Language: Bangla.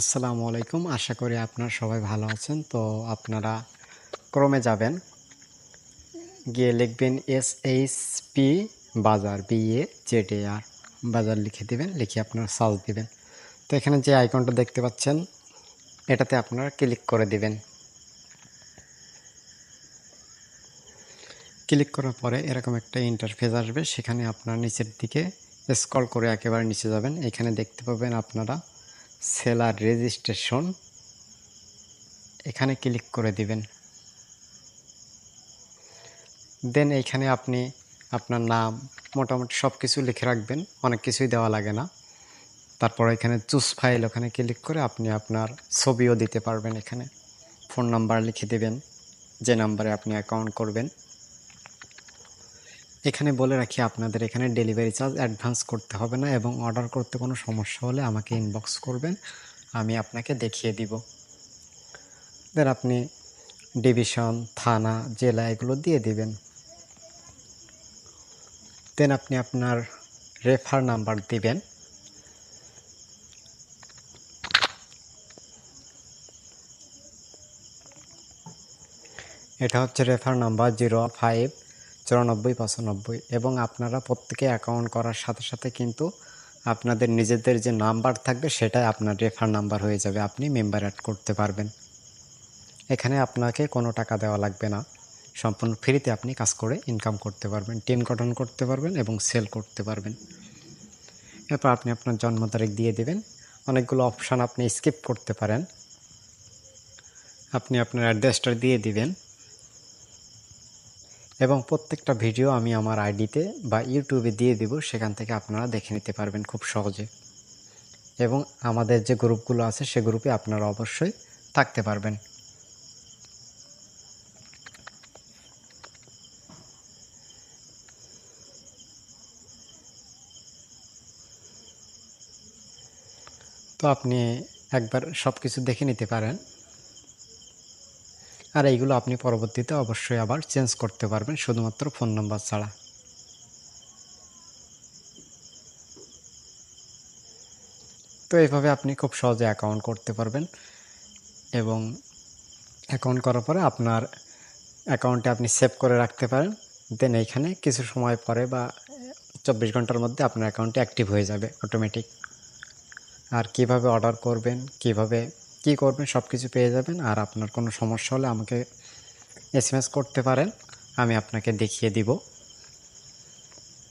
আসসালামু আলাইকুম। আশা করি আপনারা সবাই ভালো আছেন। তো আপনারা ক্রমে যাবেন। গিয়ে লিখবেন এস এইচ পি বাজার বি এ জেড আর বাজার লিখে দিবেন, লিখে আপনারা সার্চ দিবেন। তো এখানে যে আইকনটা দেখতে পাচ্ছেন, এটাতে আপনারা ক্লিক করে দিবেন। ক্লিক করার পরে এরকম একটা ইন্টারফেস আসবে। সেখানে আপনার নিচের দিকে স্ক্রল করে একেবারে নিচে যাবেন। এখানে দেখতে পাবেন আপনারা সেলার রেজিস্ট্রেশন, এখানে ক্লিক করে দিবেন। দেন এইখানে আপনি আপনার নাম, মোটামুটি সব কিছু লিখে রাখবেন, অনেক কিছুই দেওয়া লাগে না। তারপর এখানে চুজ ফাইল ওখানে ক্লিক করে আপনি আপনার ছবিও দিতে পারবেন এখানে। ফোন নাম্বার লিখে দেবেন, যে নাম্বারে আপনি অ্যাকাউন্ট করবেন। এখানে বলে রাখি, আপনাদের এখানে ডেলিভারি চার্জ অ্যাডভান্স করতে হবে না এবং অর্ডার করতে কোনো সমস্যা হলে আমাকে ইনবক্স করবেন, আমি আপনাকে দেখিয়ে দিব। দেন আপনি ডিভিশন থানা, জেলা এগুলো দিয়ে দিবেন। দেন আপনি আপনার রেফার নাম্বার দিবেন। এটা হচ্ছে রেফার নাম্বার জিরো ফাইভ চুরানব্বই, পঁচানব্বই এবং আপনারা প্রত্যেকে অ্যাকাউন্ট করার সাথে সাথে কিন্তু আপনাদের নিজেদের যে নাম্বার থাকবে সেটাই আপনার রেফার নাম্বার হয়ে যাবে, আপনি মেম্বার অ্যাড করতে পারবেন। এখানে আপনাকে কোনো টাকা দেওয়া লাগবে না। সম্পূর্ণ ফ্রিতে আপনি কাজ করে ইনকাম করতে পারবেন টিম গঠন করতে পারবেন এবং সেল করতে পারবেন। এরপর আপনি আপনার জন্ম তারিখ দিয়ে দেবেন। অনেকগুলো অপশান আপনি স্কিপ করতে পারেন। আপনি আপনার অ্যাড্রেসটা দিয়ে দিবেন। এবং প্রত্যেকটা ভিডিও আমি আমার আইডিতে বা ইউটিউবে দিয়ে দিব, সেখান থেকে আপনারা দেখে নিতে পারবেন খুব সহজে। এবং আমাদের যে গ্রুপগুলো আছে, সে গ্রুপে আপনারা অবশ্যই থাকতে পারবেন। তো আপনি একবার সব কিছু দেখে নিতে পারেন। আর এইগুলো আপনি পরবর্তীতে অবশ্যই আবার চেঞ্জ করতে পারবেন, শুধুমাত্র ফোন নাম্বার ছাড়া। তো এইভাবে আপনি খুব সহজে অ্যাকাউন্ট করতে পারবেন এবং অ্যাকাউন্ট করার পরে আপনার অ্যাকাউন্টে আপনি সেভ করে রাখতে পারেন। দেন এইখানে কিছু সময় পরে বা চব্বিশ ঘণ্টার মধ্যে আপনার অ্যাকাউন্টটি অ্যাক্টিভ হয়ে যাবে অটোমেটিক আর কীভাবে অর্ডার করবেন, কীভাবে কি করবেন সব কিছু পেয়ে যাবেন। আর আপনার কোনো সমস্যা হলে আমাকে এস করতে পারেন, আমি আপনাকে দেখিয়ে দিব।